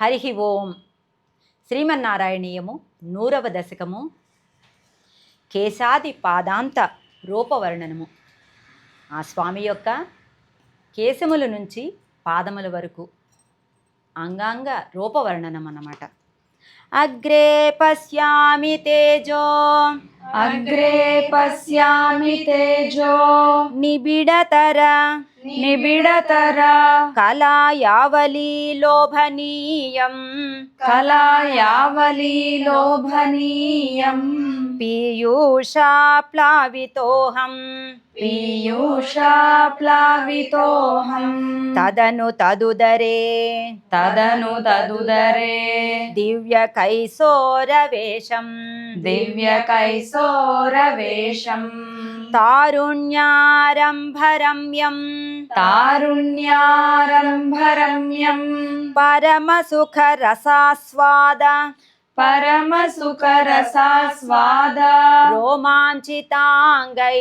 హరి ఓం. శ్రీమన్నారాయణీయము నూరవ దశకము. కేశాది పాదాంత రూపవర్ణనము. ఆ స్వామి యొక్క కేశముల నుంచి పాదముల వరకు అంగాంగ రూపవర్ణనం అన్నమాట अग्रे पश्यामि तेजो। अग्रे पश्यामि तेजो। निबिडतर। निबिडतर। कलायावली लोभनीयं कलायावली लोभनीयम्। पीयूषा प्लावितोऽहम् पीयूषा प्लावितोहम् तदनु तदुदरे। तदनु तदुदरे। दिव्यकैसोरवेशम् दिव्यकैसोरवेशम् तारुण्यारम्भरम्यम्। तारुण्यारम्भरम्यम्। परमसुखरसास्वाद। తారుణ్యారంభరమ్యం పరమసుఖ రసాస్వాద పరమ సుఖరసాస్వాద రోమాంచితాంగై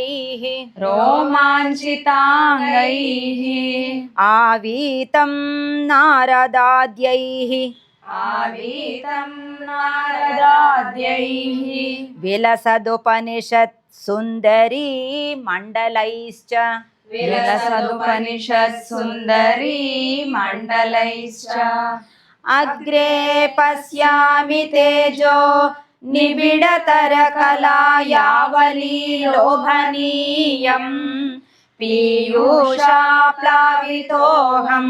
రోమాంచితాంగైః ఆవీతం నారదాద్యై ఆవీతం నారదాద్యైః విలసదుపనిషత్ సుందరీ మండలైశ్చ విలసదుపనిషత్ సుందరీ మండలైశ్చ అగ్రే పశ్యామి తేజో నిబిడతర కళాయావలీ లోభనీయం పీయూషా ప్లావితోహం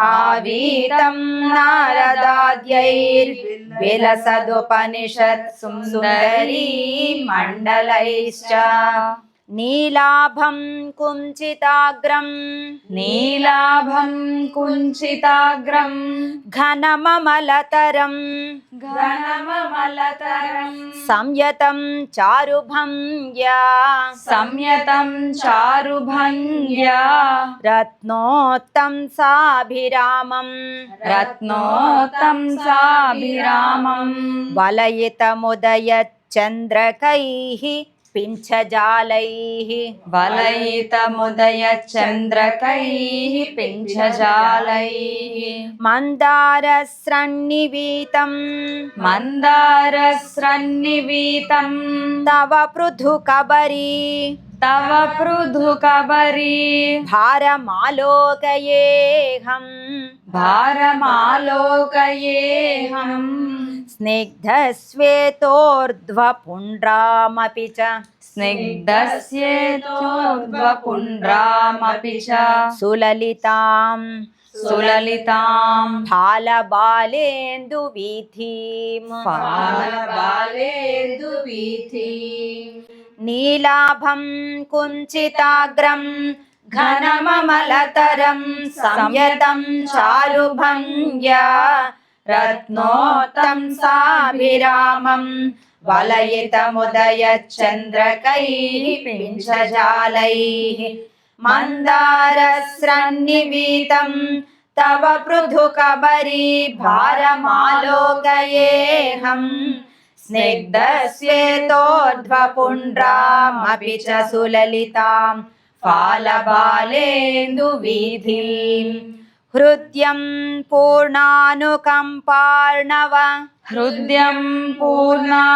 తదను తదుదరే దివ్య నీలాభం కుంచితాగ్రం. నీలాభం కుంచితాగ్రం. ఘనమమలతరం. ఘనమమలతరం. సంయతం చారుభంగ్యా. సంయతం చారుభంగ్యా. రత్నోత్తం సాభిరామం. రత్నోత్తం సాభిరామం. వలయితముదయ చంద్రకైః పింఛజాలైః వలయితముదయ చంద్రకైః పింఛజాలైః మందారస్రన్నివీతం మందారస్రన్నివీతం తవ పృథు కబరీ తవ పృథుకబరీ భారమాలోకయేహం భారమాలోకయేహం స్నిగ్ధశ్వేతోర్ధ్వపుండ్రామపి చ స్నిగ్ధస్యేతోర్ధ్వపుండ్రామపి చ సులలితాం సులలితాం ఫాలబాలేందువీథీం ఫాలబాలేందువీథి నీలాభం కుంచితాగ్రం ఘనమమలతరం సంయతం చారుభంగ్యా రత్నోత్తం సాభిరామం వలయితముదయ చంద్రకైః పింఛజాలైః మందారస్రన్నివీతం తవ పృథు కబరీ భారమాలోకయేహం స్నిగ్ధశ్వేతోర్ధ్వపుండ్రామపి చ సులలితాం ఫాలబాలేందువీథీం హృద్యం పూర్ణానుకంపార్ణవ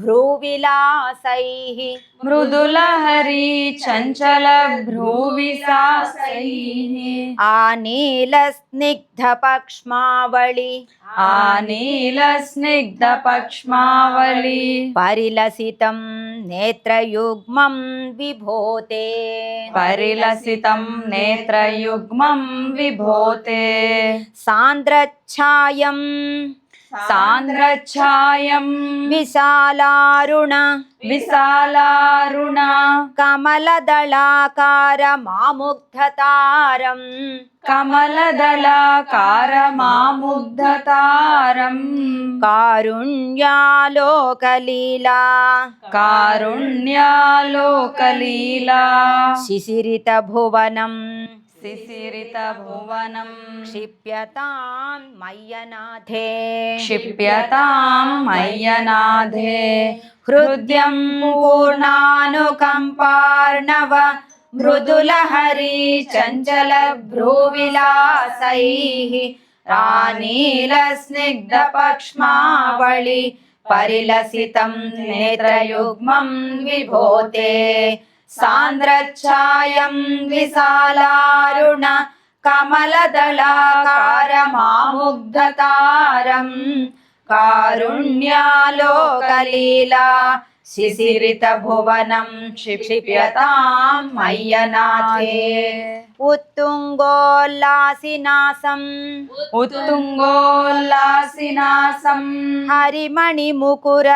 भ्रूविलासैः। मृदुलहरी चञ्चलभ्रूविलासैः आनीलस्निग्धपक्ष्मावळि। आनीलस्निग्धपक्ष्मावळि। परिलसितं नेत्रयुग्मं विभोते। परिलसितं नेत्रयुग्मं विभोते। सान्द्रच्छायम् సాంద్రఛాయం. విశాలారుణ విశాలారుణ. కమలదళాకార మాముగ్ధతారం. కమలదళాకార మాముగ్ధతారం. కారుణ్యాలోకలీలా. కారుణ్యాలోకలీలా. శిశిరిత భువనం. शिशिरितभुवनं क्षिप्यतां मय्यनाथे। क्षिप्यतां मय्यनाथे। हृद्यं पूर्णानुकम्पार्णव। मृदुलहरी चञ्चलभ्रूविलासैः। रानीलस्निग्धपक्ष्मावळि। परिलसितं नेत्रयुग्मं विभोते। సాంద్రఛాయం విశాలారుణ కమలదళాకారమాముగ్ధతారం. కారుణ్యాలోకలీలా శిశిరిత భువనం క్షిప్యతాం మయ్యనాథే ఉత్తుంగోల్లాసినాసం ఉత్తుంగోల్లాసినాసం హరిమణిముకుర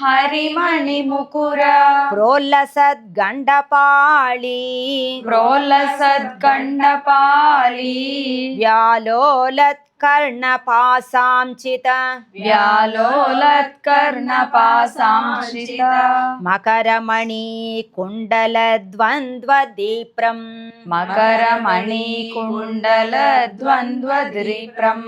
హరిమణిముకుర ప్రోల్లసద్గండపాళి ప్రోల్లసద్గండపాలి వ్యాలోలత్కర్ణపాసాంచిత వ్యాలోలత్కర్ణపాసాంశ్రిత మకరమణి కుండలద్వంద్వదీప్రం మకరమణి కుండల ద్వంద్వద్రిప్రం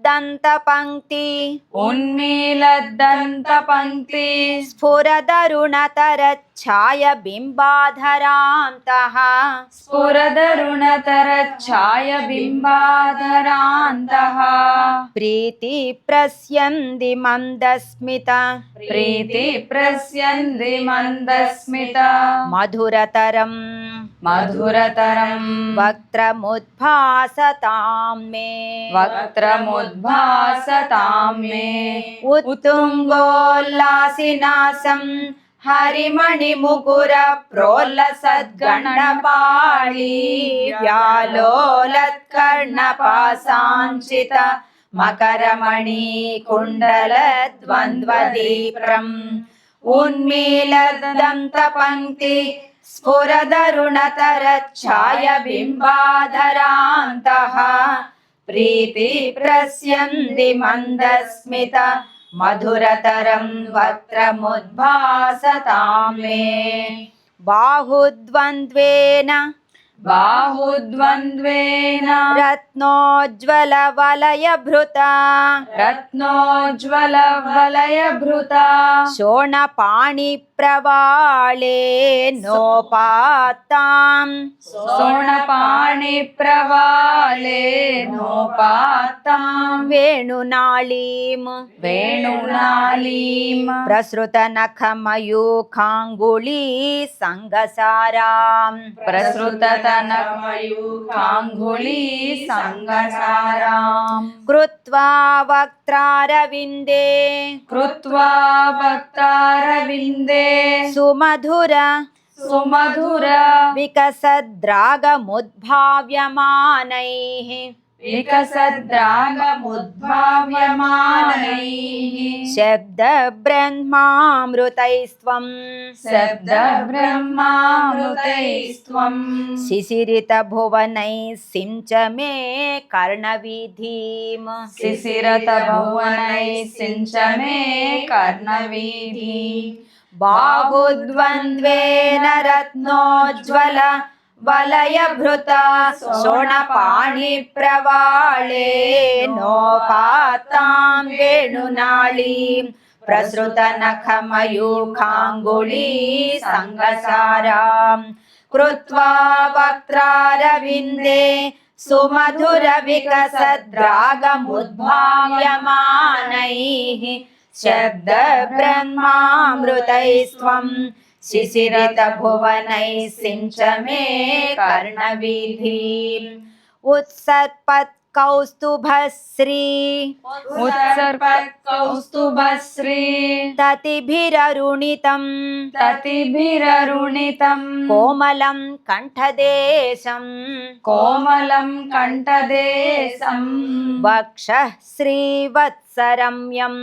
उन्मीलद्दन्तपङ्क्ति उन्मीलद्दन्तपङ्क्ति। स्फुरदरुणतरच्छायबिम्बाधरां तः स्फुरदरुणतरच्छायबिम्बाधरान्तः। प्रीतिप्रस्यन्दि मन्दस्मित। प्रीतिप्रस्यन्दि मन्दस्मित। मधुरतरम्। मधुरतरं वक्त्रमुद्भासतां मे। वक्त्रमुद् ప్రస్యంది మందస్మిత మధురతరం మధురతరం వక్త్రముద్భాసతాం మే వక్త్రముద్భాసతాం మే ఉత్తుంగోల్లాసినాసం హరిమణిముకుర ప్రోల్లసద్గణపాళి వ్యాలోలత్కర్ణపాసాంచిత మకరమణి కుండల ద్వంద్వదీప్రం ఉన్మీలదంత పంక్తి స్ఫురదరుణతర ఛాయ బింబాధరాంతః ప్రీతి ప్రస్యంది మందస్మిత మధురతరం వక్త్రముద్భాసతాం మే బాహుద్వంద్వేన బాహుద్వంద్వేన नर्तनमयु गाङ्गुली सङ्गसाराम्। कृत्वा वक्त्रारविन्दे। कृत्वा वक्त्रारविन्दे सुमधुर। सुमधुर। विकसद्रागमुद्भाव्यमानैः। विकसद्रागमुद्भाव्यमानैः शब्दब्रह्मामृतैस्त्वं। शब्दब्रह्मामृतैस्त्वं। शिशिरितभुवनैः सिञ्च मे कर्णवीधीम्। शिशिरतभुवनैः सिञ्च मे कर्णवीधि बाहुद्वन्द्वेन रत्नोज्ज्वल వికసద్రాగముద్భావ్యమానైః వికసద్రాగముద్భావ్యమానైః శబ్ద బ్రహ్మామృతైస్త్వం శబ్ద బ్రహ్మామృతైస్త్వం శిశిరిత భువనై సించ మే కర్ణవీధీం शिशिरितभुवनैः सिञ्च मे कर्णविधि उत्सर्पत् कौस्तुभश्री। उत्सर्पत् कौस्तुभश्री ततिभिररुणितं ततिभिररुणितं कोमलं कण्ठदेशं कोमलं कण्ठदेशं वक्षः श्रीवत् वत्सरम्यं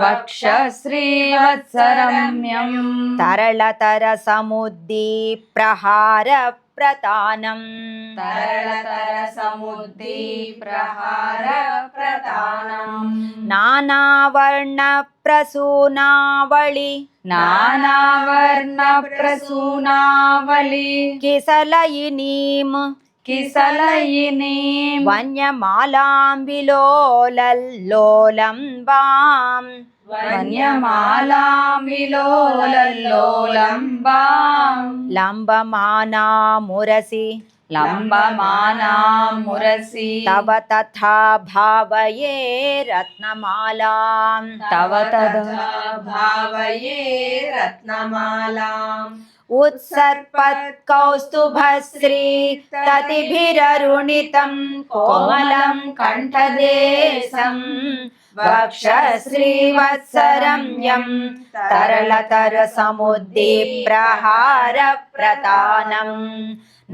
वक्षश्रीवत्सरम्यं तरलतरसमुद्दीप्रहार प्रतानम् तरलतर समुद्री प्रहार प्रतानम् नानावर्णप्रसूनावळि नानावर्णप्रसूनावळि किसलयिनीम् किसलयिनी वन्यमालाम्बिलोलल्लोलं वाम् వాం वन्यमालां विलोलल्लोलम्बाम् లంబమానా మురసి लम्बमानां मुरसि తవ తథా భావయే రత్నమాలాం तव तदा భావయే రత్నమాలాం ఉత్సర్పత్ కౌస్తుభశ్రీ తతిభిరరుణితం కోమలం కంఠదేశం श्रीवत्सरम्यम् सरलतरसमुद्दिप्रहार प्रतानम्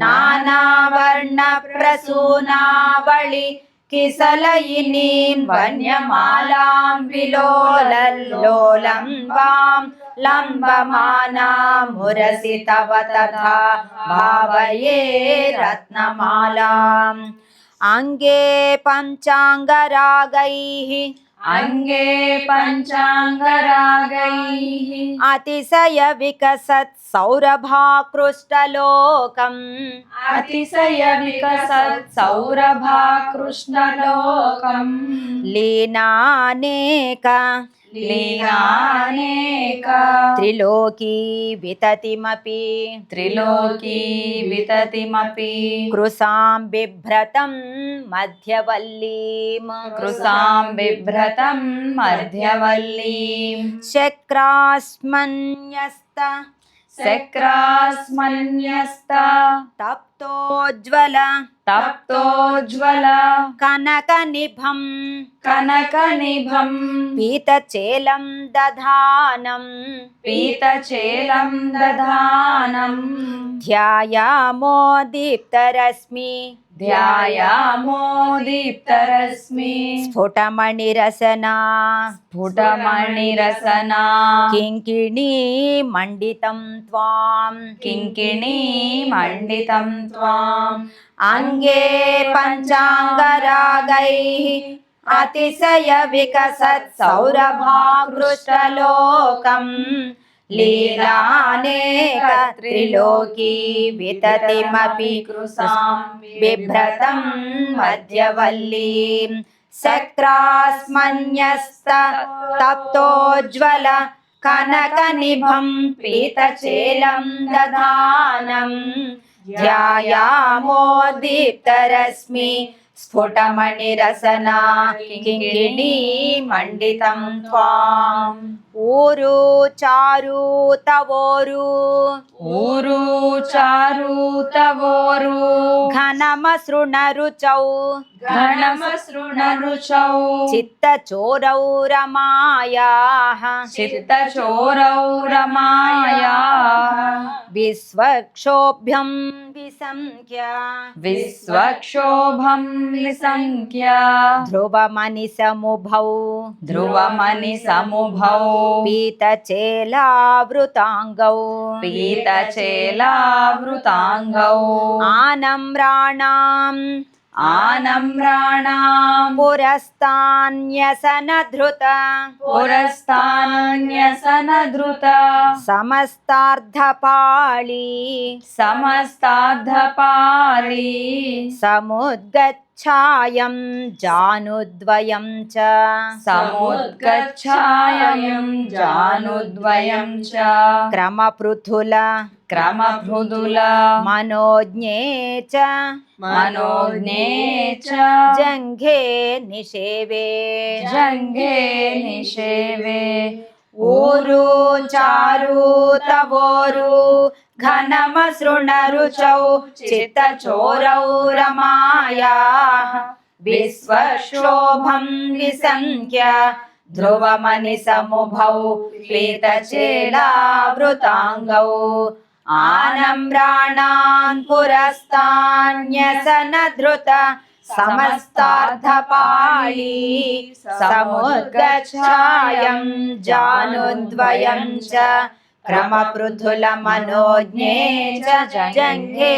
नानावर्णप्रसूनावळि किसलयिनीम् वन्यमालाम् तव तथा भावये रत्नमालाम्। अङ्गे पञ्चाङ्गरागैः अङ्गे पञ्चाङ्गरागैः अतिशयविकसत् सौरभाकृष्टलोकम् अतिशयविकसत् सौरभाकृष्णलोकम् लीनानेक लीनानेका त्रिलोकी विततिमपि। त्रिलोकी विततिमपि। कृसां बिभ्रतं मध्यवल्लीं कृसां बिभ्रतं मध्यवल्लीं शक्रास्मन्यस्त శక్రాస్మన్యస్త शक्रास्मन्यस्त తప్తోజ్వల तप्तोज्ज्वल కనక నిభం कनकनिभं పీతచేలం దధానం पीतचेलं दधानम् ధ్యాయామో దీప్తరశ్మి ध्यायामो दीप्तरश्मि स्फुटमणिरसना स्फुटमणिरसना किङ्किणी मण्डितं त्वां किङ्किणी मण्डितं त्वाम् अङ्गे पञ्चाङ्गरागैः अतिशयविकसत् सौरभाकृष्टलोकम् అతిశయ వికసత్ సౌరభాకృష్టలోకం లీలానేక త్రిలోకీ వితతిమపి कृसां బిభ్రతం మధ్యవల్లీం శక్రాస్మన్యస్త తప్తోజ్వల కనక నిభం स्फुटमणिरसना किङ्किणीमण्डितं त्वाम्। ऊरु चारु तवोरु। ऊरु चारु तवोरु। घनमसृणरुचौ। घनमसृणरुचौ। चित्तचोरौ रमायाः चित्तचोरौ रमाया विश्वक्षोभ्यं विसङ्ख्या। संख्या विसङ्ख्या ध्रुवमनि समुभौ ध्रुवमनि समुभौ पीतचेलावृताङ्गौ। पीतचेलावृताङ्गौ। आनम्राणाम्। आनम्राणां पुरस्तान्यसनधृत। पुरस्तान्यसनधृत। समस्तार्धपाळी। समस्तार्धपाळी। समुद्गत समुद्गच्छायं जानुद्वयं च। समुद्गच्छायं जानुद्वयं च। क्रमपृथुल। क्रमपृथुल। मनोज्ञे च। मनोज्ञे च। जङ्घे निषेवे। जङ्घे निषेवे। ಊರು ಚಾರು ತವೋರು ಘನಮ ಶೃಣರುಚೌ ಚಿತ್ತ ಚೋರೌ ರಮಾಯ ವಿಶ್ವಶೋಭಂ ವಿಸಂಖ್ಯ ಧ್ರುವಮನಿ ಸಮುಭೌ ಪ್ಲೇತಚೇಲಾವೃತಾಂಗೌ आनम्राणान् पुरस्तान्यसनधृत समस्तार्थपाळी समुद्गच्छायं जानुद्वयं च क्रमपृथुलमनोज्ञे च जङ्घे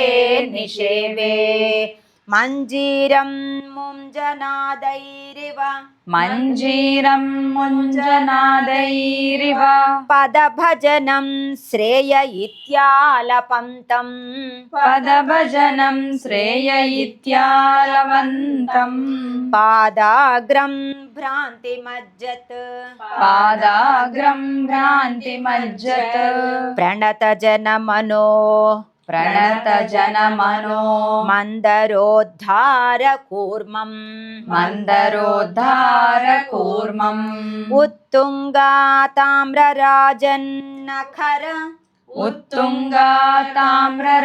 निषेवे। മഞ്ജീരം മുഞ്ജനാദൈരിവ മഞ്ജീരം മുഞ്ജനാദൈരിവ പദഭജനം ശ്രേയ ഇത്യാലപന്തം പദഭജനം ശ്രേയ ഇത്യാലപന്തം പാദാഗ്രം ഭ്രാന്തി മജ്ജത് പാദാഗ്രം ഭ്രാന്തി മജ്ജത് പ്രണതജനമനോ प्रणतजनमनो मन्दरोद्धारकूर्मम् मन्दरोद्धारकूर्मम् उत्तुङ्गा ताम्रराजन्नखर उत्तुङ्गा ताम्रराजन्नखर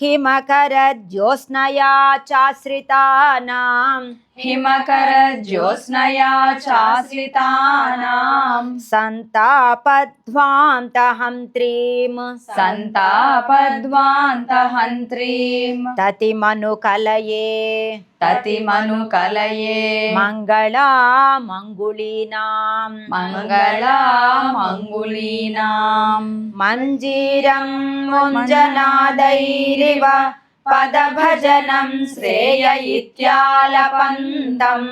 हिमकर ज्योत्स्नया चाश्रितानाम् हिमकर ज्योत्स्नया चाश्रितानाम् सन्तापध्वान्तहन्त्रीम् सन्तापद्वान्तहन्त्रीम् ततिमनुकलये ततिमनुकलये मङ्गला मङ्गुलीनाम् मङ्गला मङ्गुलीनाम् मञ्जीरं मुञ्जनादैरिव पदभजनं श्रेय इत्यालपन्तम्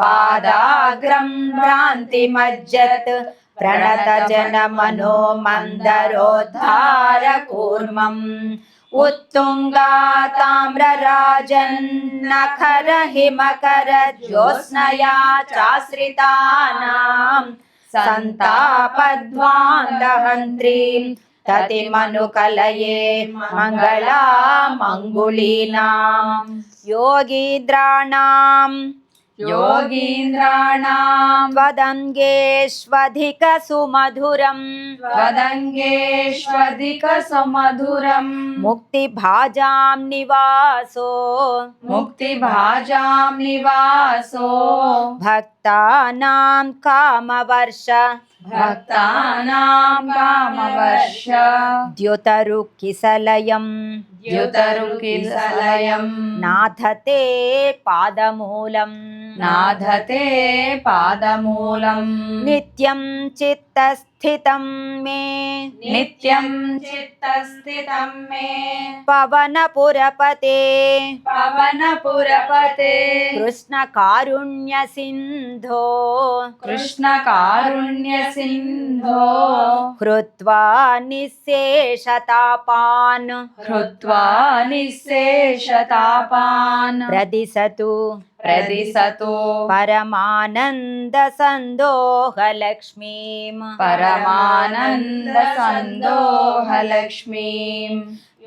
पादाग्रं भ्रान्तिमज्जत् प्रणतजनमनो मन्दरोद्धारकूर्मम् उत्तुङ्गा ताम्रराजन्नखर हिमकर ज्योत्स्नया चाश्रितानाम् सन्तापध्वान्तहन्त्रीम् ततिमनुकलये मङ्गला मङ्गुलीनाम् योगीन्द्राणाम् योगीन्द्राणाम् वदङ्गेष्वधिकसुमधुरम् वदङ्गेष्वधिकसुमधुरम् मुक्तिभाजां निवासो। मुक्तिभाजां निवासो। भक्तानां कामवर्ष। भक्तानां कामवश्य द्युतरुक्किसलयं द्युतरुकिसलयं नाथते पादमूलं नाथते पादमूलं नित्यं चित्तस्त चित्तस्थितं मे। नित्यं चित्तस्थितं मे। पवनपुरपते। पवनपुरपते। कृष्णकारुण्यसिन्धो। कृष्णकारुण्यसिन्धो। कृत्वा निःशेषतापान्। कृत्वा निःशेषतापान्। प्रदिशतु। प्रदिशतु। परमानन्दसन्दोहलक्ष्मीम्। परमानन्दसन्दोहलक्ष्मीम्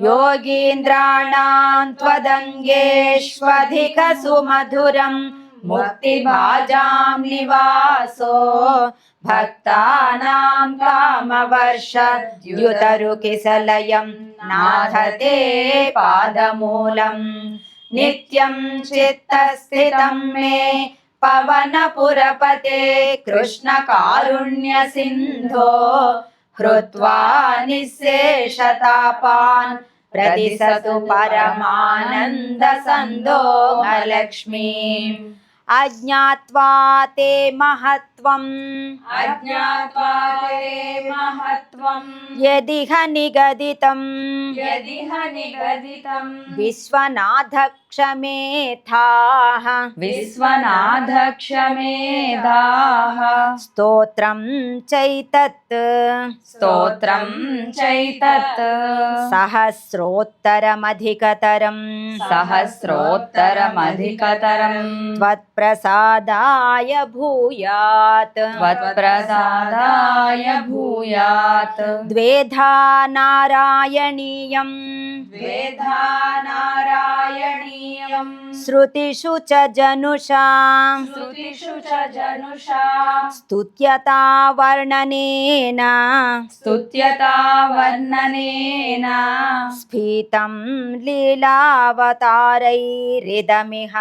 योगीन्द्राणां त्वदङ्गेष्वधिकसुमधुरम् मुक्तिभाजां निवासो। भक्तानां कामवर्ष द्युतरुकिसलयं नाथते पादमूलम्। नित्यं चित्तस्थितं मे पवनपुरपते कृष्णकारुण्यसिन्धो हृत्वा निःशेषतापान् प्रदिशतु परमानन्दसन्दोहलक्ष्मीम् अज्ञात्वा ते महत्त्वम्। अज्ञात्वा ते महत्त्वम्। यदिह निगदितम्। यदिह निगदितम्। क्षमेधाः। विश्वनाथ क्षमेधाः स्तोत्रं चैतत्। स्तोत्रं चैतत्। सहस्रोत्तरमधिकतरं सहस्रोत्तरमधिकतरं त्वत्प्रसादाय भूयात्। त्वत्प्रसादाय भूयात्। द्वेधा नारायणीयं द्वेधा नारायणी श्रुतिषु च जनुषा। श्रुतिषु च जनुषा। स्तुत्यता वर्णनेन। स्तुत्यता वर्णनेन। स्फीतं लीलावतारैरिदमिह।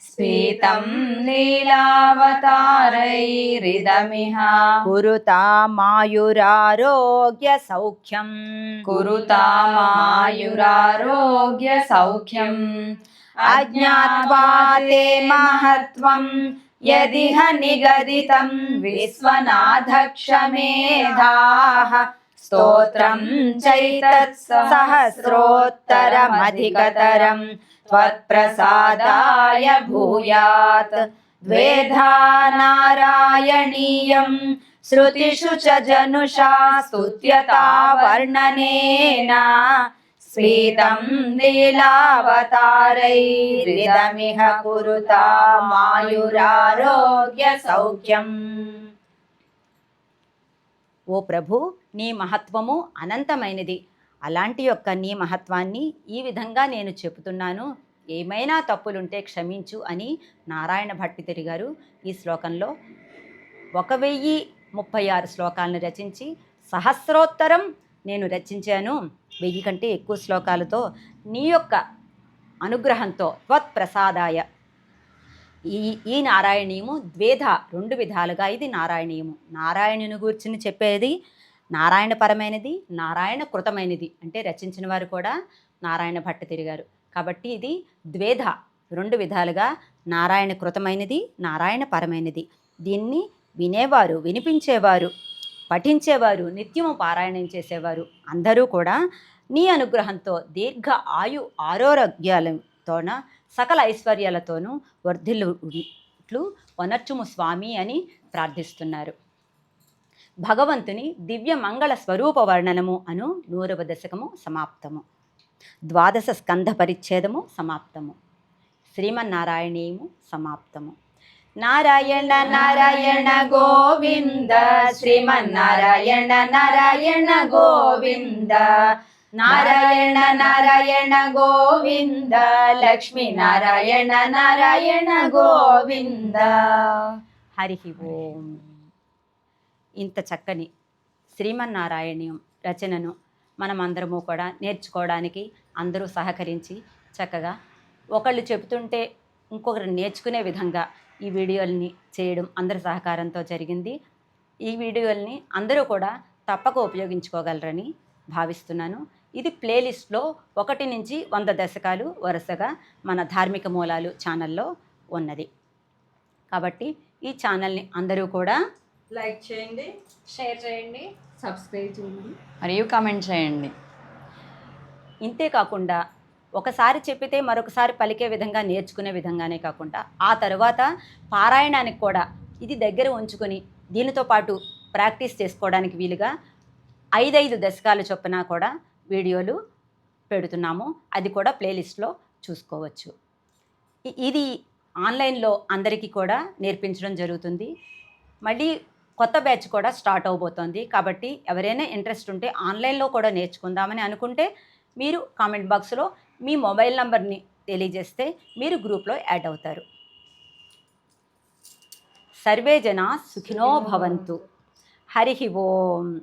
स्फीतं लीलावतारैरिदमिह। कुरुता मायुरारोग्यसौख्यम्। कुरुता मायुरारोग्यसौख्यम्। अज्ञात्वा ते महत्त्वं यदिह निगदितं विश्वनाथक्षमेधाः। स्तोत्रं चैतत् सहस्रोत्तरमधिकतरं त्वत्प्रसादाय भूयात्। द्वेधा नारायणीयं श्रुतिषु च जनुषा स्तुत्यता वर्णनेन स्फीतं लीलावतारैरिदमिह कुरुता మాయురారోగ్యసౌఖ్యం ఓ ప్రభు నీ మహత్వము అనంతమైనది అలాంటి యొక్క నీ మహత్వాన్ని ఈ విధంగా నేను చెబుతున్నాను ఏమైనా తప్పులుంటే క్షమించు అని నారాయణ భట్టితిరి గారు ఈ శ్లోకంలో ఒక వెయ్యి ముప్పై ఆరు శ్లోకాలను రచించి సహస్రోత్తరం నేను రచించాను వెయ్యి కంటే ఎక్కువ శ్లోకాలతో నీ యొక్క అనుగ్రహంతో త్వత్ప్రసాదాయ. ఈ ఈ నారాయణీయము ద్వేధ రెండు విధాలుగా. ఇది నారాయణీయము. నారాయణుని గూర్చిని చెప్పేది నారాయణపరమైనది నారాయణ కృతమైనది అంటే రచించిన వారు కూడా నారాయణ భట్ట తిరిగారు కాబట్టి ఇది ద్వేధ రెండు విధాలుగా నారాయణ కృతమైనది నారాయణ పరమైనది దీన్ని వినేవారు వినిపించేవారు పఠించేవారు నిత్యము పారాయణం చేసేవారు. అందరూ కూడా నీ అనుగ్రహంతో దీర్ఘ ఆయు ఆరోగ్యాలతోన సకల ఐశ్వర్యాలతోనూ వర్ధిల్లుట్లు వనర్చుము స్వామి అని ప్రార్థిస్తున్నారు. భగవంతుని దివ్య మంగళ స్వరూప వర్ణనము అను నూరవ దశకము సమాప్తము. ద్వాదశ స్కంధ పరిచ్ఛేదము సమాప్తము. శ్రీమన్నారాయణీయము సమాప్తము. నారాయణ నారాయణ గోవింద. శ్రీమన్నారాయణ నారాయణ గోవింద. నారాయణ నారాయణ గోవింద. లక్ష్మీ నారాయణ నారాయణ గోవింద. హరి ఓం. ఇంత చక్కని శ్రీమన్నారాయణ రచనను మనమందరము కూడా నేర్చుకోవడానికి అందరూ సహకరించి చక్కగా ఒకళ్ళు చెబుతుంటే ఇంకొకరు నేర్చుకునే విధంగా ఈ వీడియోల్ని చేయడం అందరి సహకారంతో జరిగింది. ఈ వీడియోల్ని అందరూ కూడా తప్పక ఉపయోగించుకోగలరని భావిస్తున్నాను. ఇది ప్లేలిస్ట్లో ఒకటి నుంచి వంద దశకాలు వరుసగా మన ధార్మిక మూలాలు ఛానల్లో ఉన్నది. కాబట్టి ఈ ఛానల్ని అందరూ కూడా లైక్ చేయండి షేర్ చేయండి సబ్స్క్రైబ్ చేయండి. మరియు కామెంట్ చేయండి. ఇంతే కాకుండా ఒకసారి చెప్పితే మరొకసారి పలికే విధంగా నేర్చుకునే విధంగానే కాకుండా ఆ తర్వాత పారాయణానికి కూడా ఇది దగ్గర ఉంచుకొని దీనితో పాటు ప్రాక్టీస్ చేసుకోవడానికి వీలుగా ఐదైదు దశకాల చొప్పున కూడా వీడియోలు పెడుతున్నాము. అది కూడా ప్లేలిస్ట్లో చూసుకోవచ్చు. ఇది ఆన్లైన్లో అందరికీ కూడా నేర్పించడం జరుగుతుంది. మళ్ళీ కొత్త బ్యాచ్ కూడా స్టార్ట్ అవబోతోంది. కాబట్టి ఎవరైనా ఇంట్రెస్ట్ ఉంటే ఆన్లైన్లో కూడా నేర్చుకుందామని అనుకుంటే మీరు కామెంట్ బాక్స్లో మీ మొబైల్ నంబర్ని తెలియజేస్తే మీరు గ్రూప్లో యాడ్ అవుతారు. సర్వే జనా సుఖినో భవంతు. హరి ఓం.